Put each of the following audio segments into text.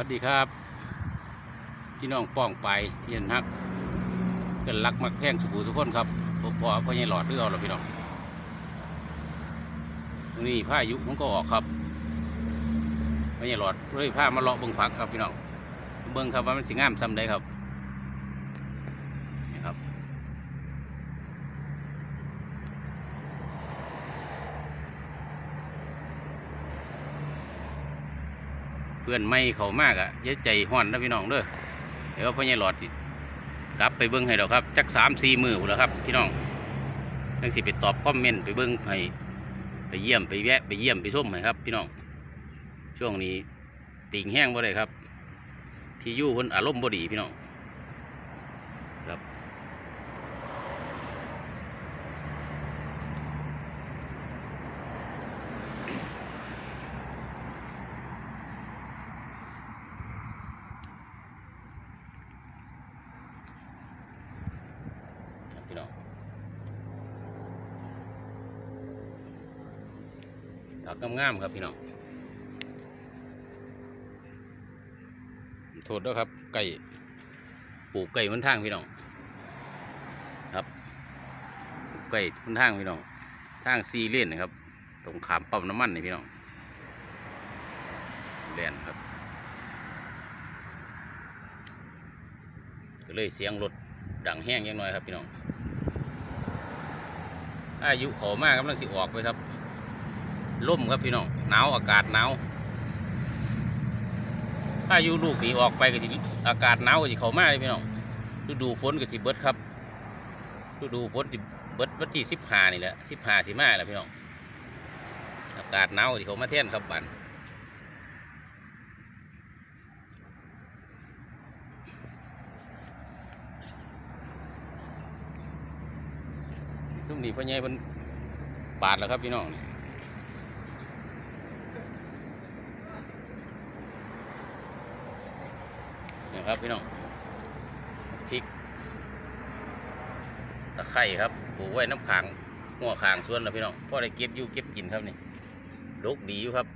วัสดีครับ พี่น้องป้องไปที่ยันฮักเกินรักมักแพงสุขุทุกคนครับพอพอพ่อใหญ่หลอดเรือเอาเราพี่น้องนี่ผ้ายุมันก็ออกครับพ่อใหญ่หลอดเลยผ้ามาเลาะเบิ้งผักครับพี่น้องเบิ้งครับว่ามันสิงามซ้ำไดครับนี่ครับ เพื่อนไม่เขามากอะเยอะใจห้อนนะพี่น้องเด้อเดี๋ยวพ่อใหญ่หลอดกลับไปเบิ้งให้เราครับจักสามสี่มือแล้วครับพี่น้องทั้งสิไปตอบคอมเมนต์ไปเบิ้งให้ไปเยี่ยมไปแวะไปเยี่ยมไปส้มให้ครับพี่น้องช่วงนี้ติ่งแห้งบ่ได้ครับ ที่ยู่คนอารมณ์บ่ดีพี่น้องครับครับพี่น้อง ผักงามๆครับพี่น้องโทษด้วยครับ ไก่ปลูกไก่บนทางพี่น้องครับปลูกไก่บนทางพี่น้องทางซีเลนนะครับ ตรงขามปั๊มน้ำมันนี่พี่น้องแลนครับ ก็เลยเสียงรถดังแห้งยังน้อยครับพี่น้องอายุเขามากกำลังสิออกไปครับ ล่มครับพี่น้องหนาวอากาศหนาวอายุลูกนี่ออกไปก็จะอากาศหนาวก็จะเขามาเลยพี่น้องฤดูฝนก็จะเบิดครับฤดูฝนจะเบิดวันที่สิบห้านี่แหละสิบห้าสิมาแหละพี่น้องอากาศหนาวก็จะเขามาแท่นครับบันซุ่มนี่พ่อใหญ่เพิ่นปาดแล้วครับพี่น้อง ครับพี่น้องพริก ตะไคร่ครับปลูกไว้น้ำขางหัวขางสวนนะพี่น้องพ่อได้เก็บอยู่เก็บกินครับนี่ดกดีอยู่ครับ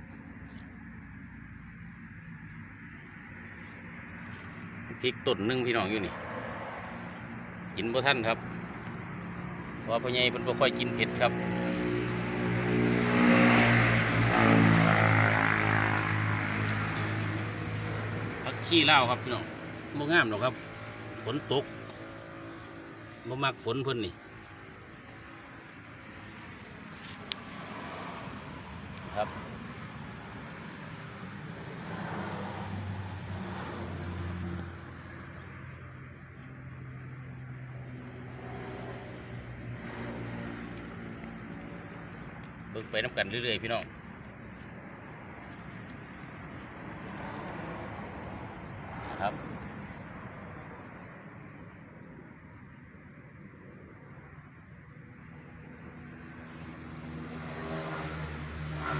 พริกต้นหนึงพี่น้องอยู่นี่ กินบ่ท่านครับเพราะพ่อใหญ่เป็นบ่ค่อยกินเผ็ดครับผักขี้เหล้าครับพี่น้อง บ่งามหรอกครับ ฝนตกบ่มักฝนเพิ่นนี่ครับเบิ่งไปน้ำกันเรื่อยๆพี่น้องครับ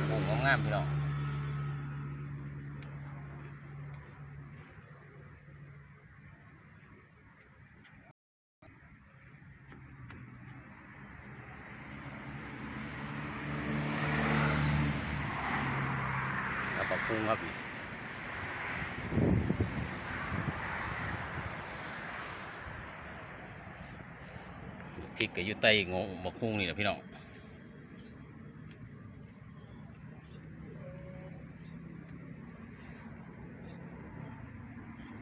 ปลูกงามๆพี่น้อง คุงครับนี่พริกก็อยู่ใต้งงบักคุงนี่แหละพี่น้อง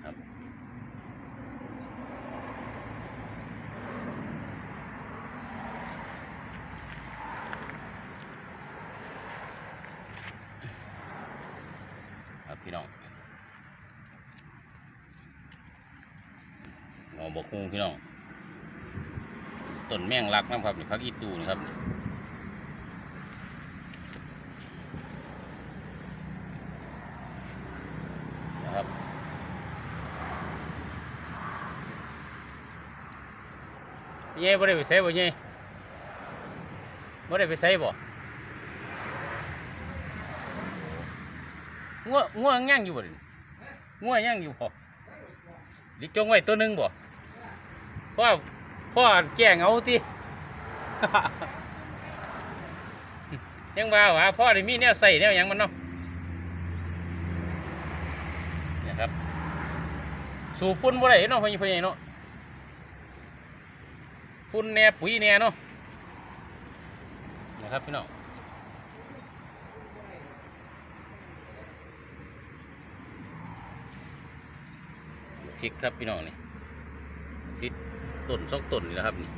ครับครับพี่น้องงอ บกฮุงพี่น้องต้นแมงลักนะครับนี่พักอีตูนี่ครับนะครับเย่บ่ได้ไปใส่บ่เย่บ่ได้ไปใส่บ่งัวงัวย่างอยู่บ่ดิงัวย่างอยู่พอลิจงไว้ตัวหนึงบ่ พ่อพ่อแก้เหงาติยังว่าว่าพ่อได้มีแนวใส่แนวหยังมันเนาะเนี่ยนะครับ สูบฝุ่นบ่ได้เนาะพี่พี่เนาะฝุ่นแหน่ปุ๋ยแหน่เนาะนะครับพี่น้องพริกครับพี่น้องนี่พริก ต้นสองต้นนี่แหละครับนี่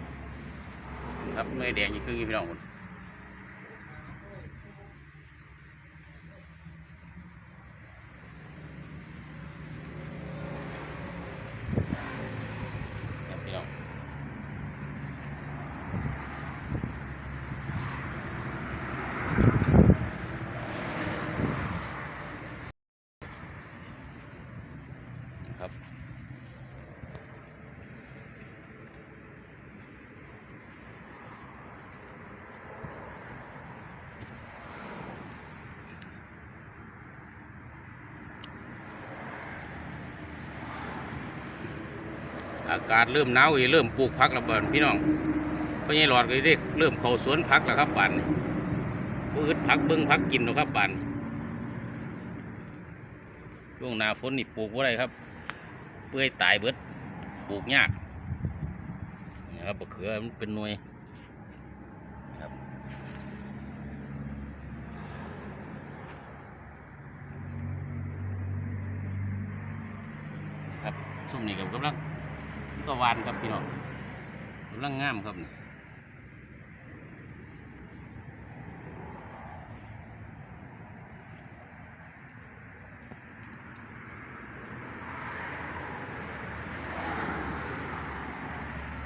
ครับหน่วยแดงนี่คือพี่น้องคนครับ อากาศเริ่มหนาวอีกเริ่มปลูกผักแล้วบ้านพี่น้องพ่อใหญ่หลอดก็ได้เริ่มเข้าสวนผักแล้วครับบ้านนี้อึดพักเบิ้งผักกินแล้วครับบ้านช่วงหน้าฝนนี่ปลูกบ่ได้ครับ เปื่อยตายเบิดปลูกยากนี่ครับบะเขือมันเป็นหน่วยครับครับช่วงนี้ก็กำลัง ตะวันครับพี่น้องกำลังงามครับนี่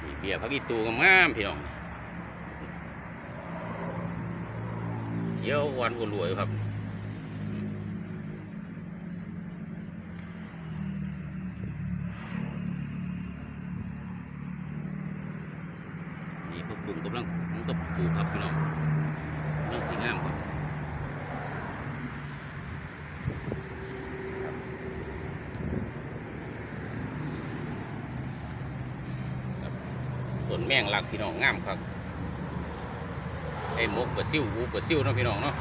นี่เบียร์พักอีตูงามพี่น้องเขียวหวานกรวยครับ นี่พวกกลุ่มกำลังมันก็ปลูกครับพี่น้องกำลังสีงามครับครับต้น แมงลักพี่น้องงามครับไอ้หมกกระซิ่วหูกระซิ่วเนาะพี่น้องเนาะ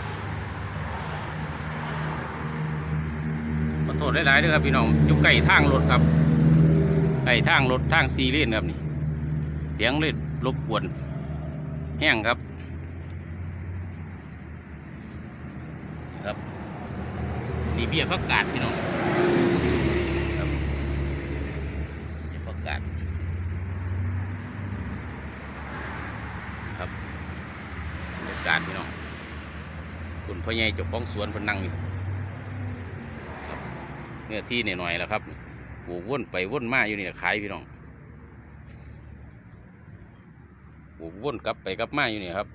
ขอโทษหลายๆด้วยครับพี่น้องอยู่ใกล้ทางรถครับใกล้ทางรถทางซีเรียนครับนี่ เสียงเลยรบกวนแห้งครับครับนี่เบี้ยพักกาดพี่น้องครับเบี้ยพักกาดครับบรรยากาศพี่น้อง คุณพ่อใหญ่เจ้าของสวนพนนังอยู่เนื้อที่หน่อยๆแล้วครับปลูกวนไปวนมาอยู่นี่ขายพี่น้องปลูกวนกลับไปกลับมาอยู่นี่ครับ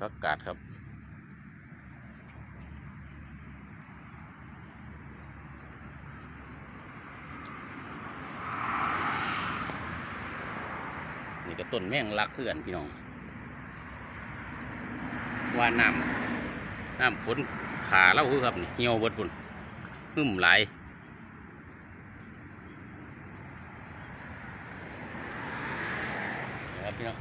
ผักกาดครับนี่ก็ต้นแมงลักเพื่อนพี่น้อง ว่าน้ำน้ำฝนขาเล่าคือครับเหี่ยวเบิดปุ่นหึ่มไหลนะครับพี่น้อง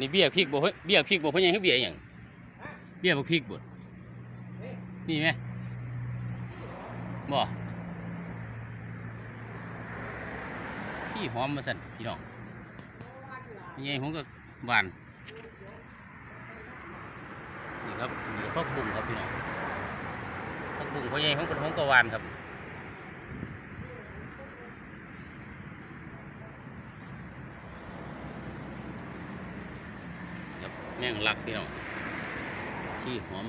นี่เบี้ยพริกบ่เฮ้เบี้ยพริกบ่เพิ่นยังให้เบี้ยอหย่าง บี้ยบ่พริกบ่นี่ไหมบ่ที่หอมมาสั่นพี่น้องยังไงผมก็บานนี่ครับนี่ก็ปรุงครับพี่น้องข้าวปรุงเพราะยังไงผมเป็ผมก็วานครับแม่งลักพี่น้อง ที่หอม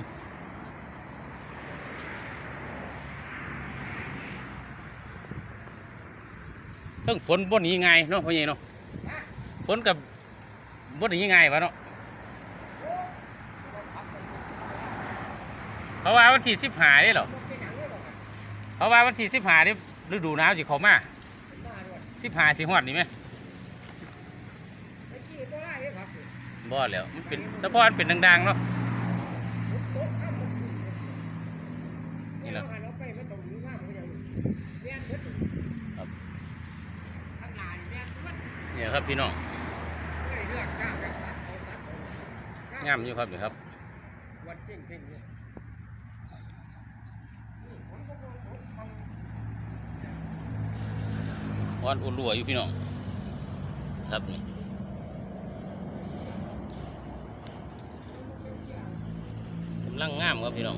เพิ่งฝนบ่หนีง่ายเนาะพ่อใหญ่เนาะฝนกับบ่หนีง่ายวะเนาะเพราะว่าวันที่สิบหาได้หรอเพราะว่าวันที่สิบหานี่ฤดูหนาวสิเขามาสิบหาสิฮอดนี่ไหมบ่แล้วมันเป็นเฉพาะมันเป็นดังๆเนาะ แม่นเบิด ครับ ข้างหน้านี่แม่นเบิด เนี่ครับพี่น้องงามอยู่ครับนี่ครับวันอุ่นรัวอยู่พี่น้องครับนี่กำลังงามครับพี่น้อง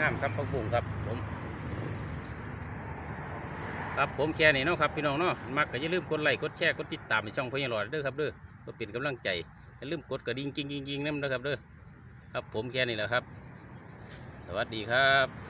งามครับพักบุ้งครับผม ครับผมแค่นี้เนาะครับพี่น้องเนาะมักก็อย่าลืมกดไลค์กดแชร์กดติดตามในช่องพญาหลอดเด้อครับเด้อเพื่อเป็นกำลังใจอย่าลืมกดกระดิ่งจริงจริงๆๆนั่นนะครับเด้อครับผมแค่นี้แหละครับ สวัสดีครับ